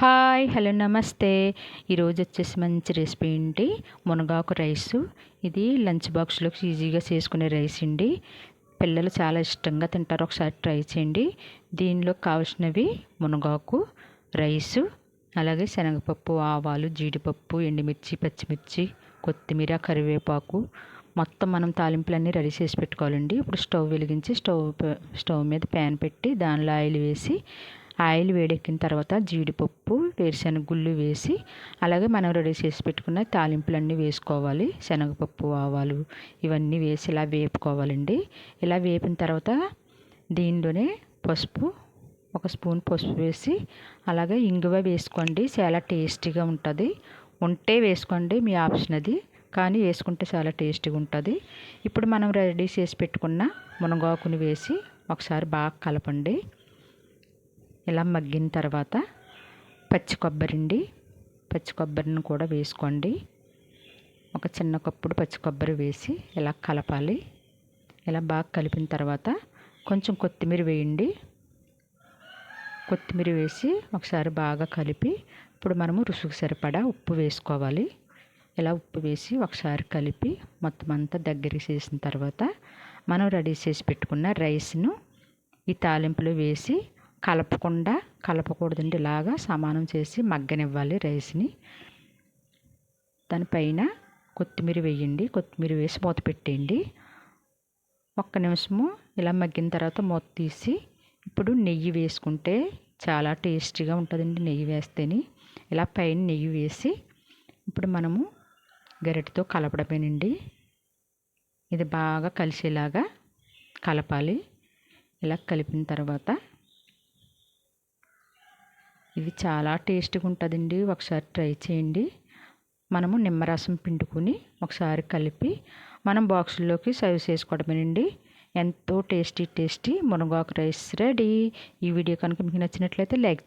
Hi hello నమస్తే. ఈరోజు వచ్చేసి మంచి రెసిపీ ఏంటి మునగాకు రైసు. ఇది లంచ్ బాక్స్లోకి ఈజీగా చేసుకునే రైస్ అండి. పిల్లలు చాలా ఇష్టంగా తింటారు. ఒకసారి ట్రై చేయండి. దీనిలో కావాల్సినవి మునగాకు రైసు అలాగే శనగపప్పు ఆవాలు జీడిపప్పు ఎండుమిర్చి పచ్చిమిర్చి కొత్తిమీర కరివేపాకు. మొత్తం మనం తాలింపులన్నీ రెడీ చేసి పెట్టుకోవాలండి. ఇప్పుడు స్టవ్ వెలిగించి స్టవ్ స్టవ్ మీద ప్యాన్ పెట్టి దానిలో ఆయిల్ వేసి ఆయిల్ వేడెక్కిన తర్వాత జీడిపప్పు వేరుశనగ గుళ్ళు వేసి అలాగే మనం రెడీ చేసి పెట్టుకున్న తాలింపులన్నీ వేసుకోవాలి. శనగపప్పు ఆవాలు ఇవన్నీ వేసి ఇలా వేపుకోవాలండి. ఇలా వేపిన తర్వాత దీనిలోనే పసుపు ఒక స్పూన్ పసుపు వేసి అలాగే ఇంగువ వేసుకోండి. చాలా టేస్టీగా ఉంటుంది. ఉంటే వేసుకోండి మీ ఆప్షన్ అది. కానీ వేసుకుంటే చాలా టేస్టీగా ఉంటుంది. ఇప్పుడు మనం రెడీ చేసి పెట్టుకున్న మునగాకుని వేసి ఒకసారి బాగా కలపండి. ఇలా మగ్గిన తర్వాత పచ్చి కొబ్బరి పచ్చి కొబ్బరిని కూడా వేసుకోండి. ఒక చిన్న కప్పుడు పచ్చి కొబ్బరి వేసి ఇలా కలపాలి. ఇలా బాగా కలిపిన తర్వాత కొంచెం కొత్తిమీర వేయండి. కొత్తిమీర వేసి ఒకసారి బాగా కలిపి ఇప్పుడు మనము రుసుకు సరిపడా ఉప్పు వేసుకోవాలి. ఇలా ఉప్పు వేసి ఒకసారి కలిపి మొత్తం అంతా దగ్గరికి చేసిన తర్వాత మనం రెడీ చేసి పెట్టుకున్న రైస్ను ఈ తాలింపులో వేసి కలపకుండా కలపకూడదండి. ఇలాగా సమానం చేసి మగ్గనివ్వాలి రైస్ని. దానిపైన కొత్తిమీర వేయండి. కొత్తిమీర వేసి మూత పెట్టేయండి. ఒక్క నిమిషము ఇలా మగ్గిన తర్వాత మూత తీసి ఇప్పుడు నెయ్యి వేసుకుంటే చాలా టేస్టీగా ఉంటుందండి నెయ్యి వేస్తేనే. ఇలా పైన నెయ్యి వేసి ఇప్పుడు మనము గరిటతో కలపడమేనండి. ఇది బాగా కలిసేలాగా కలపాలి. ఇలా కలిపిన తర్వాత ఇది చాలా టేస్టీగా ఉంటుందండి ఒకసారి ట్రై చేయండి. మనము నిమ్మరసం పిండుకొని ఒకసారి కలిపి మనం బాక్సుల్లోకి సర్వ్ చేసుకోవడమేనండి. ఎంతో టేస్టీ టేస్టీ మునగాకు రైస్ రెడీ. ఈ వీడియో కనుక మీకు నచ్చినట్లయితే లైక్ చేయండి.